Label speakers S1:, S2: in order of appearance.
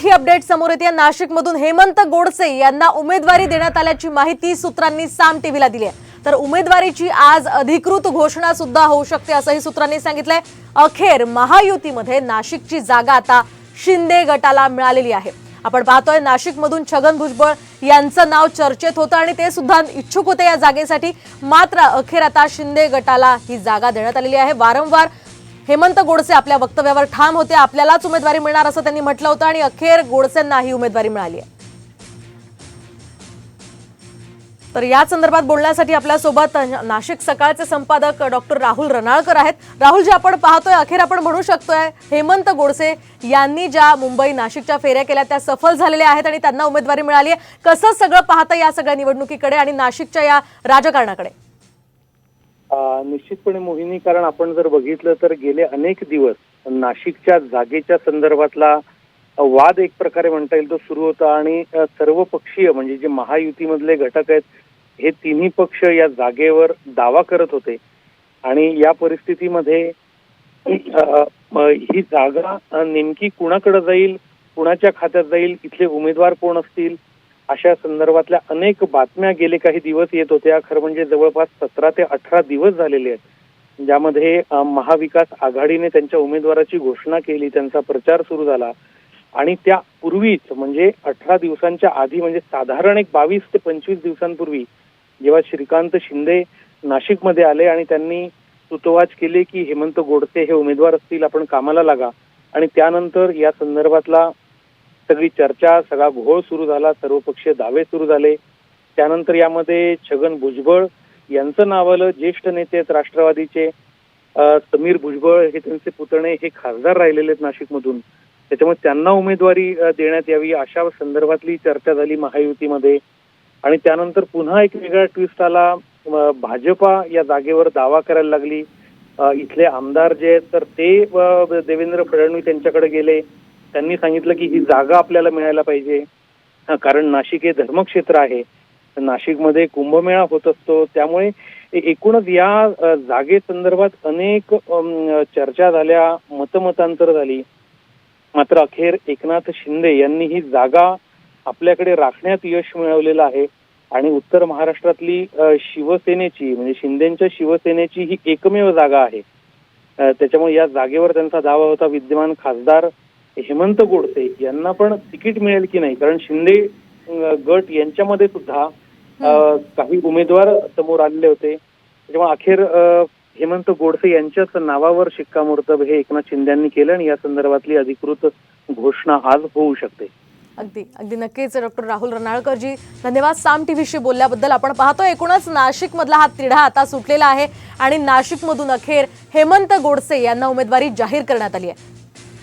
S1: मोठी अपडेट समोर येते. नाशिकमधून हेमंत गोडसे यांना उमेदवारी देण्यात आल्याची माहिती सूत्रांनी साम टीव्हीला दिली आहे. तर उमेदवारीची आज अधिकृत घोषणा सुद्धा होऊ शकते असंही सूत्रांनी सांगितलंय. अखेर महायुतीमध्ये नाशिकची जागा आता शिंदे गटाला मिळालेली आहे. आपण पाहतोय नाशिकमधून छगन भुजबळ यांचं नाव चर्चेत होतं आणि ते सुद्धा इच्छुक होते या जागेसाठी. मात्र अखेर आता शिंदे गटाला ही जागा देण्यात आलेली आहे. वारंवार हेमंत गोडसे आपल्या वक्तव्यावर ठाम होते. आपल्यालाच उमेदवारी मिळणार असं त्यांनी म्हटलं होतं आणि अखेर गोडसेंना ही उमेदवारी मिळाली आहे. तर या संदर्भात बोलण्यासाठी आपल्यासोबत नाशिक सकाळचे संपादक डॉक्टर राहुल रनाळकर आहेत. राहुल जे आपण पाहतोय अखेर आपण म्हणू शकतोय हेमंत गोडसे यांनी ज्या मुंबई नाशिकच्या फेऱ्या केल्या त्या सफल झालेल्या आहेत आणि त्यांना उमेदवारी मिळाली आहे. कसं सगळं पाहतं या सगळ्या निवडणुकीकडे आणि नाशिकच्या या राजकारणाकडे?
S2: निश्चितपणे मोहिनी कारण आपण जर बघितलं तर गेले अनेक दिवस नाशिकच्या जागेच्या संदर्भातला वाद एक प्रकारे म्हणता येईल तो सुरू होता आणि सर्व पक्षीय म्हणजे जे महायुतीमधले घटक आहेत हे तिन्ही पक्ष या जागेवर दावा करत होते. आणि या परिस्थितीमध्ये ही जागा नेमकी कुणाकडे जाईल कुणाच्या खात्यात जाईल इथले उमेदवार कोण असतील अशा संदर्भातल्या अनेक बातम्या गेले काही दिवस येत होत्या. खरं म्हणजे जवळपास सतरा ते अठरा दिवस झालेले आहेत. ज्यामध्ये महाविकास आघाडीने त्यांच्या उमेदवाराची घोषणा केली त्यांचा प्रचार सुरू झाला. आणि त्या पूर्वीच म्हणजे अठरा दिवसांच्या आधी म्हणजे साधारण एक बावीस ते पंचवीस दिवसांपूर्वी जेव्हा श्रीकांत शिंदे नाशिकमध्ये आले आणि त्यांनी सुतोवाच केले की हेमंत गोडसे हे उमेदवार असतील आपण कामाला लागा. आणि त्यानंतर या संदर्भातला सगळी चर्चा सगळा घोळ सुरू झाला सर्वपक्षीय दावे सुरू झाले. त्यानंतर यामध्ये छगन भुजबळ यांचं नाव आलं ज्येष्ठ नेते आहेत राष्ट्रवादीचे. समीर भुजबळ हे त्यांचे पुतणे हे खासदार राहिलेले आहेत नाशिकमधून. त्याच्यामुळे त्यांना उमेदवारी देण्यात यावी अशा संदर्भातली चर्चा झाली महायुतीमध्ये. आणि त्यानंतर पुन्हा एक वेगळा ट्विस्ट आला. भाजपा या जागेवर दावा करायला लागली. इथले आमदार जे आहेत तर ते देवेंद्र फडणवीस त्यांच्याकडे गेले. त्यांनी सांगितलं की ही जागा आपल्याला मिळायला पाहिजे. कारण नाशिक हे धर्मक्षेत्र आहे. नाशिकमध्ये कुंभमेळा होत असतो. त्यामुळे एकूणच या जागे जागेसंदर्भात अनेक चर्चा झाल्या मतमतांतर झाली. मात्र अखेर एकनाथ शिंदे यांनी ही जागा आपल्याकडे राखण्यात यश मिळवलेलं आहे. आणि उत्तर महाराष्ट्रातली शिवसेनेची म्हणजे शिंदेच्या शिवसेनेची ही एकमेव जागा आहे. त्याच्यामुळे या जागेवर त्यांचा दावा होता विद्यमान खासदार हेमंत गोडसे यांना पण तिकीट मिळेल की नाही? कारण शिंदे गट यांच्यामध्ये सुद्धा काही उमेदवार समोर आलेले होते. त्याच्यामुळे अखेर हेमंत गोडसे यांच्याच नावावर शिक्कामोर्तब हे एकनाथ शिंदे यांनी केलं आणि या संदर्भातली अधिकृत घोषणा आज होऊ शकते.
S1: अगदी अगदी नक्कीच. डॉक्टर राहुल रनाळकरजी धन्यवाद साम टीव्हीशी बोलल्याबद्दल. आपण पाहतो एकूणच नाशिकमधला हा तिढा आता सुटलेला आहे आणि नाशिकमधून अखेर हेमंत गोडसे यांना उमेदवारी जाहीर करण्यात आली आहे.